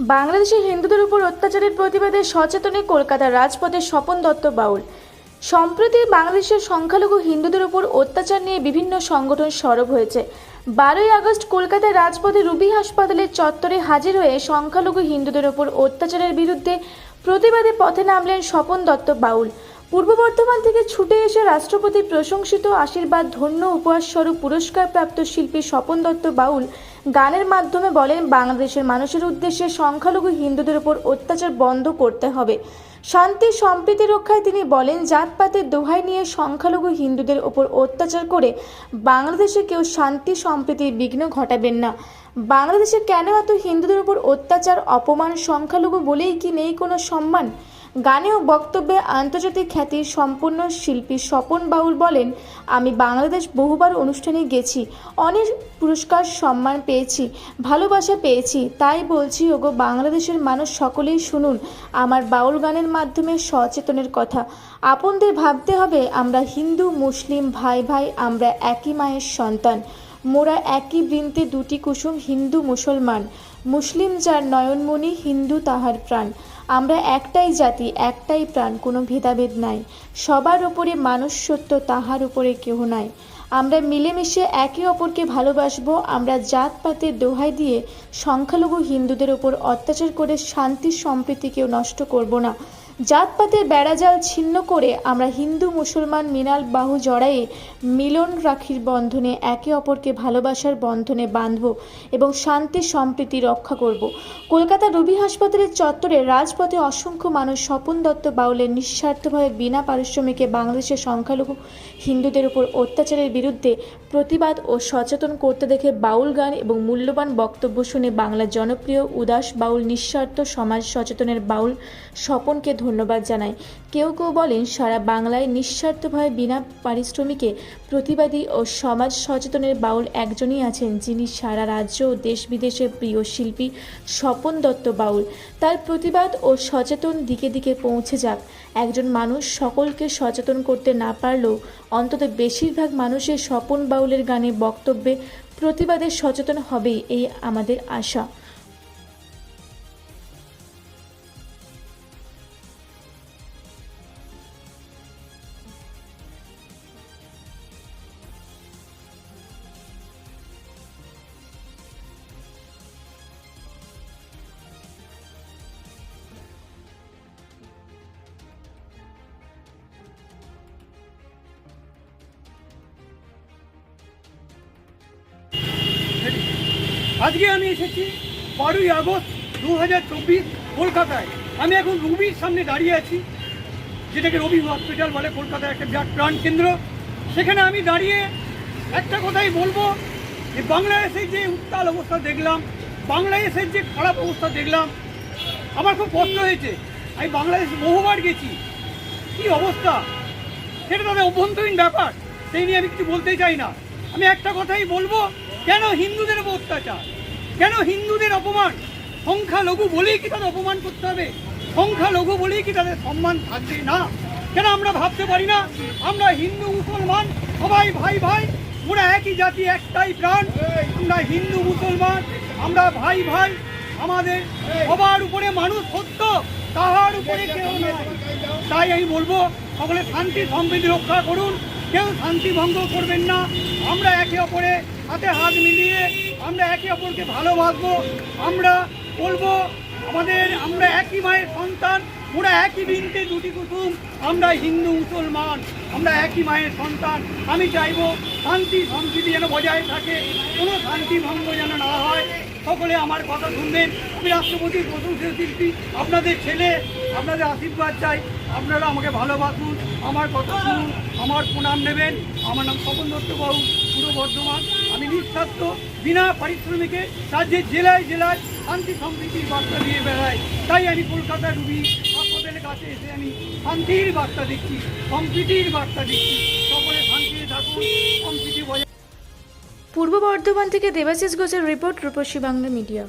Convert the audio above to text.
বাংলাদেশে হিন্দুদের উপর অত্যাচারের প্রতিবাদে সচেতনে কলকাতার রাজপথে স্বপন দত্ত বাউল। সম্প্রতি বাংলাদেশের সংখ্যালঘু হিন্দুদের উপর অত্যাচার নিয়ে বিভিন্ন সংগঠন সরব হয়েছে। বারোই আগস্ট কলকাতার রাজপথে রুবি হাসপাতালের চত্বরে হাজির হয়ে সংখ্যালঘু হিন্দুদের উপর অত্যাচারের বিরুদ্ধে প্রতিবাদে পথে নামলেন স্বপন দত্ত বাউল। পূর্ব বর্ধমান থেকে ছুটে এসে রাষ্ট্রপতি প্রশংসিত আশীর্বাদ, ধন্য উপহার স্বরূপ পুরস্কারপ্রাপ্ত শিল্পী স্বপন দত্ত বাউল গানের মাধ্যমে বলেন, বাংলাদেশের মানুষের উদ্দেশ্যে সংখ্যালঘু হিন্দুদের উপর অত্যাচার বন্ধ করতে হবে। শান্তি, সম্প্রীতি রক্ষায় তিনি বলেন, জাতপাতের দোহাই নিয়ে সংখ্যালঘু হিন্দুদের উপর অত্যাচার করে বাংলাদেশে কেউ শান্তি সম্প্রীতির বিঘ্ন ঘটাবেন না। বাংলাদেশে কেন এত হিন্দুদের উপর অত্যাচার, অপমান, সংখ্যালঘু বলেই কি নেই কোনো সম্মান? গানে ও বক্তব্যে আন্তর্জাতিক খ্যাতির সম্পূর্ণ শিল্পী স্বপন বাউল বলেন, আমি বাংলাদেশ বহুবার অনুষ্ঠানে গেছি, অনেক পুরস্কার সম্মান পেয়েছি, ভালোবাসা পেয়েছি, তাই বলছি, ওগো, বাংলাদেশের মানুষ সকলেই শুনুন, আমার বাউল গানের মাধ্যমে সচেতনের কথা। আপনদের ভাবতে হবে, আমরা হিন্দু, মুসলিম, ভাই ভাই, আমরা একই মায়ের সন্তান। মোরা একই বৃন্তে দুটি কুসুম হিন্দু মুসলমান। মুসলিম যার নয়নমণি, হিন্দু তাহার প্রাণ। আমরা একটাই জাতি, একটাই প্রাণ, কোনো ভেদাভেদ নাই। সবার উপরে মানুষ সত্য তাহার উপরে কেহ নাই। আমরা মিলেমিশে একে অপরকে ভালোবাসবো, আমরা জাতপাতের দোহাই দিয়ে সংখ্যালঘু হিন্দুদের ওপর অত্যাচার করে শান্তি সম্প্রীতিকেও নষ্ট করব না। জাতপাতের বেড়াজাল ছিন্ন করে আমরা হিন্দু মুসলমান মিনাল বাহু জড়ায়ে মিলন রাখির বন্ধনে একে অপরকে ভালোবাসার বন্ধনে বাঁধব এবং শান্তি, সম্প্রীতি রক্ষা করব। কলকাতা রবি হাসপাতালের চত্বরে রাজপথে অসংখ্য মানুষ স্বপন দত্ত বাউলের নিঃস্বার্থভাবে বিনা পারিশ্রমিকে বাংলাদেশের সংখ্যালঘু হিন্দুদের উপর অত্যাচারের বিরুদ্ধে প্রতিবাদ ও সচেতন করতে দেখে বাউল গান এবং মূল্যবান বক্তব্য শুনে বাংলার জনপ্রিয় উদাস বাউল নিঃস্বার্থ সমাজ সচেতনের বাউল স্বপনকে ধন্যবাদ জানাই কেউ কেউ বলেন, সারা বাংলায় নিঃস্বার্থভাবে বিনা পারিশ্রমিকে প্রতিবাদী ও সমাজ সচেতনের বাউল একজনই আছেন, যিনি সারা রাজ্য ও দেশ বিদেশের প্রিয় শিল্পী স্বপন দত্ত বাউল। তার প্রতিবাদ ও সচেতন দিকে দিকে পৌঁছে যাক। একজন মানুষ সকলকে সচেতন করতে না পারলেও অন্তত বেশিরভাগ মানুষের স্বপন বাউলের গানে বক্তব্যে প্রতিবাদে সচেতন হবেই, এই আমাদের আশা। আজকে আমি এসেছি বারোই আগস্ট দু হাজার চব্বিশ কলকাতায়। আমি এখন রুবির সামনে দাঁড়িয়ে আছি, যেটাকে রবি হসপিটাল বলে, কলকাতার একটা বিরাট প্রাণ কেন্দ্র। সেখানে আমি দাঁড়িয়ে একটা কথাই বলব, যে বাংলাদেশের যে উত্তাল অবস্থা দেখলাম, বাংলাদেশের যে খারাপ অবস্থা দেখলাম, আমার খুব কষ্ট হয়েছে। আমি বাংলাদেশ বহুবার গেছি। কি অবস্থা? সেটা তাদের অভ্যন্তরীণ ব্যাপার, সেই নিয়ে আমি কিছু বলতে চাই না। আমি একটা কথাই বলব কেন হিন্দুদের উপর অত্যাচার? কেন হিন্দুদের অপমান? সংখ্যালঘু বলেই কি তাদের অপমান করতে হবে? সংখ্যালঘু বলেই কি তাদের সম্মান থাকবে? না। কেন আমরা ভাবতে পারি না? আমরা হিন্দু মুসলমান, সবাই ভাই ভাই, ওরা একই জাতি, একটাই প্রাণ। আমরা হিন্দু মুসলমান, আমরা ভাই ভাই। আমাদের সবার উপরে মানুষ সত্য, তাহার উপরে কেউ তাই আমি বলব, সকলে শান্তি সম্প্রীতি রক্ষা করুন। কেউ শান্তি ভঙ্গ করবেন না। আমরা একে অপরে হাতে হাত মিলিয়ে আমরা একে অপরকে ভালোবাসবো, আমরা বলব, আমাদের, আমরা একই মায়ের সন্তান, ওরা একই বৃন্তে দুটি কুসুম, আমরা হিন্দু, মুসলমান, আমরা একই মায়ের সন্তান। আমি চাইব শান্তি সম্প্রীতি যেন বজায় থাকে, কোনো শান্তি ভঙ্গ যেন না হয়। সকলে আমার কথা শুনবেন। আমি রাষ্ট্রপতির প্রশংসিত শিল্পী, আপনাদের ছেলে আপনাদের আশীর্বাদ চাই। আপনারা আমাকে ভালোবাসুন। আমার কথা শুনুন, আমার প্রণাম নেবেন। আমার নাম স্বপন দত্তবাবু পূর্ব বর্ধমান। আমি নিঃস্বার্থ, বিনা পারিশ্রমিকে রাজ্যের জেলায় জেলায় শান্তি সম্প্রীতির বার্তা দিয়ে বেড়াই। তাই আমি কলকাতা রুবি হাসপাতালের কাছে এসে আমি শান্তির বার্তা দিচ্ছি, সম্প্রীতির বার্তা দিচ্ছি। সকলে শান্তিতে থাকুন, সম্প্রীতি বজায় পূর্ব বর্ধমান থেকে দেবাশিস ঘোষের রিপোর্ট রূপসী বাংলা মিডিয়া।